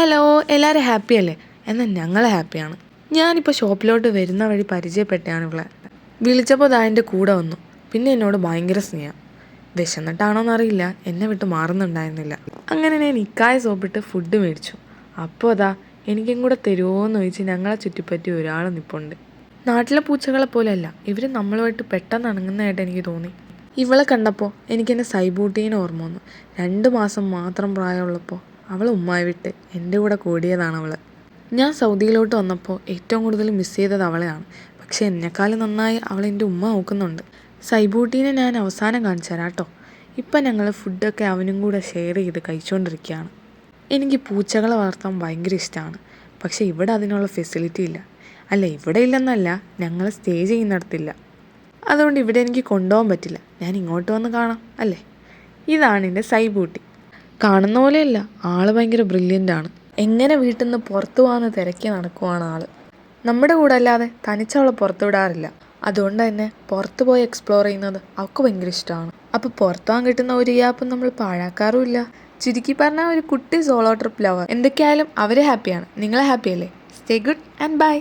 Hello എല്ലാവരും happy അല്ലേ? എന്നാൽ ഞങ്ങൾ ഹാപ്പിയാണ് ഞാനിപ്പോൾ ഷോപ്പിലോട്ട് വരുന്ന വഴി പരിചയപ്പെട്ടാണ് ഇവളെ. വിളിച്ചപ്പോൾ ദാ എന്റെ കൂടെ വന്നു. പിന്നെ എന്നോട് ഭയങ്കര സ്നേഹം. വിശന്നിട്ടാണോന്ന് അറിയില്ല എന്നെ വിട്ട് മാറുന്നുണ്ടായിരുന്നില്ല. അങ്ങനെ ഞാൻ ഇക്കായ സോപ്പിട്ട് ഫുഡ് മേടിച്ചു. അപ്പോൾ അതാ എനിക്കും കൂടെ തരുമോ എന്ന് ചോദിച്ച് ഞങ്ങളെ ചുറ്റിപ്പറ്റി ഒരാൾ നിപ്പുണ്ട്. നാട്ടിലെ പൂച്ചകളെ പോലെയല്ല. ഇവർ നമ്മളുമായിട്ട് പെട്ടെന്ന് ഇണങ്ങുന്നതായിട്ട് എനിക്ക് തോന്നി. ഇവളെ കണ്ടപ്പോൾ എനിക്കെന്നെ സൈബൂട്ടീനെ ഓർമ്മ വന്നു. രണ്ട് മാസം മാത്രം പ്രായമുള്ളപ്പോൾ അവൾ ഉമ്മായി വിട്ട് എന്റെ കൂടെ കൂടിയതാണ് അവൾ ഞാൻ സൗദിയിലോട്ട് വന്നപ്പോൾ ഏറ്റവും കൂടുതൽ മിസ് ചെയ്തത് അവളെയാണ്. പക്ഷേ എന്നെക്കാളും നന്നായി അവൾ എന്റെ ഉമ്മ നോക്കുന്നുണ്ട്. സൈബൂട്ടീനെ ഞാൻ അവസാനം കാണിച്ചു തരാം കേട്ടോ. ഇപ്പം ഞങ്ങൾ ഫുഡൊക്കെ അവനും കൂടെ ഷെയർ ചെയ്ത് കഴിച്ചുകൊണ്ടിരിക്കുകയാണ്. എനിക്ക് പൂച്ചകളെ വളർത്താൻ ഭയങ്കര ഇഷ്ടമാണ്. പക്ഷേ ഇവിടെ അതിനുള്ള ഫെസിലിറ്റി ഇല്ല. അല്ല ഇവിടെ ഇല്ലെന്നല്ല ഞങ്ങൾ സ്റ്റേ ചെയ്യുന്നിടത്തില്ല. അതുകൊണ്ട് ഇവിടെ എനിക്ക് കൊണ്ടുപോകാൻ പറ്റില്ല. ഞാൻ ഇങ്ങോട്ട് വന്ന് കാണാം അല്ലേ? ഇതാണ് എന്റെ സൈബൂട്ടി. കാണുന്ന പോലെയല്ല. ആൾ ഭയങ്കര ബ്രില്യന്റ് ആണ്. എങ്ങനെ വീട്ടിൽ നിന്ന് പുറത്തു പോകാമെന്ന് തിരക്കി നടക്കുവാണ് ആൾ. നമ്മുടെ കൂടെ അല്ലാതെ തനിച്ചവളെ പുറത്തു വിടാറില്ല. അതുകൊണ്ട് തന്നെ പുറത്തു പോയി എക്സ്പ്ലോർ ചെയ്യുന്നത് അവൾക്ക് ഭയങ്കര ഇഷ്ടമാണ്. അപ്പോൾ പുറത്തു പോകാൻ കിട്ടുന്ന ഒരു ഗ്യാപ്പും നമ്മൾ പാഴാക്കാറുമില്ല ചുരുക്കി പറഞ്ഞാൽ ഒരു കുട്ടി സോളോ ട്രിപ്പ് ലവർ എന്തൊക്കെയായാലും അവരെ ഹാപ്പിയാണ് നിങ്ങളെ ഹാപ്പി അല്ലേ? Stay good and by